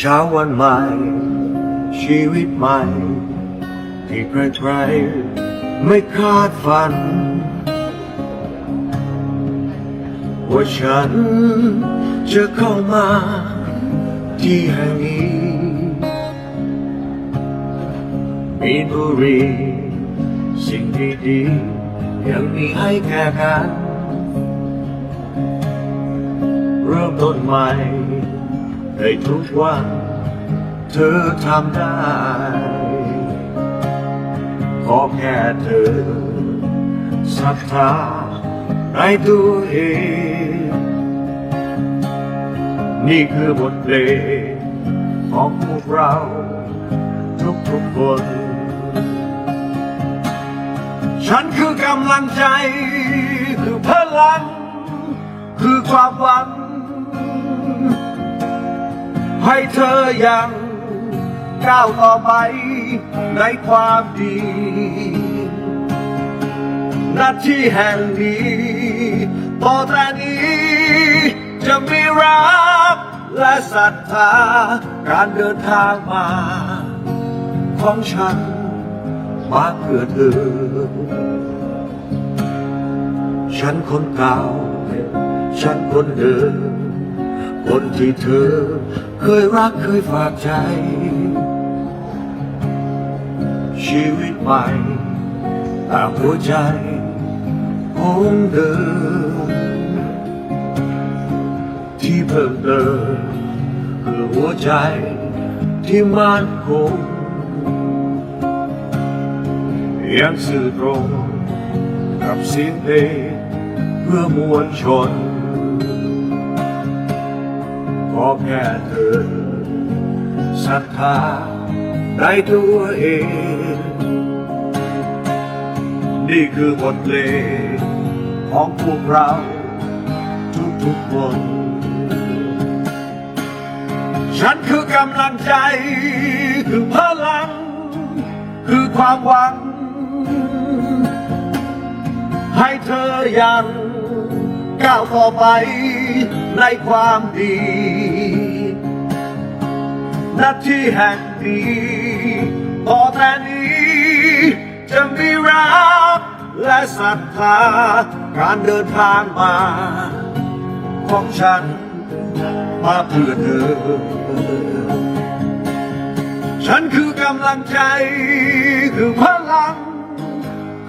เช้าวันใหม่ ชีวิตใหม่ ที่ใครๆไม่คาดฝัน ว่าฉันจะเข้ามาที่แห่งนี้มีบุรีสิ่งดีๆยังมีให้แก่กันเริ่มต้นใหม่ ในทุกวันเธอทำได้ ขอแค่เธอศรัทธาในตัวเอง นี่คือบทเพลงของพวกเราทุกๆคน ฉันคือกำลังใจ คือพลัง คือความหวัง ให้เธอยังก้าวต่อไปในความดีหน้าที่แห่งนี้ต่อแต่นี้จะมีรักและศรัทธาการเดินทางมา ของฉันมาเพื่อเธอ ฉันคนเก่าฉันคนเดิม คนที่เธอเคยรักเคยฝากใจ ชีวิตใหม่ตามหัวใจคงเดิมที่เพิ่มเติมคือหัวใจที่มั่นคงยังสื่อตรงกับเสียงเพลงเพื่อมวลชน เธอศรัทธาในตัวเอง นี่คือบทเพลงของพวกเราทุกๆคนฉันคือกำลังใจ คือพลัง คือความหวัง ให้เธอยัง ก้าวต่อไปในความดีหน้าที่แห่งนี้ต่อแต่นี้จะมีรักและศรัทธาการเดินทางมา ของฉันมาเพื่อเธอ ฉันคือกำลังใจคือพลัง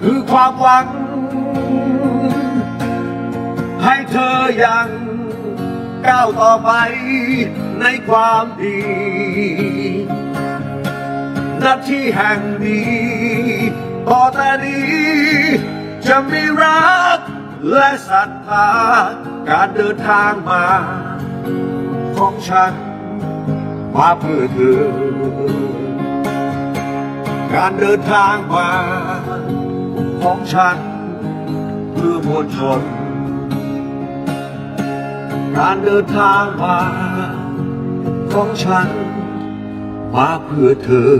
คือความหวัง ให้เธอยังก้าวต่อไปในความดีหน้าที่แห่งนี้ต่อแต่นี้ จะมีรักและศรัทธาการเดินทางมา ของฉันมาเพื่อเธอ การเดินทางมา ของฉันเพื่อมวลชน การเดินทางมา ของฉัน มาเพื่อเธอ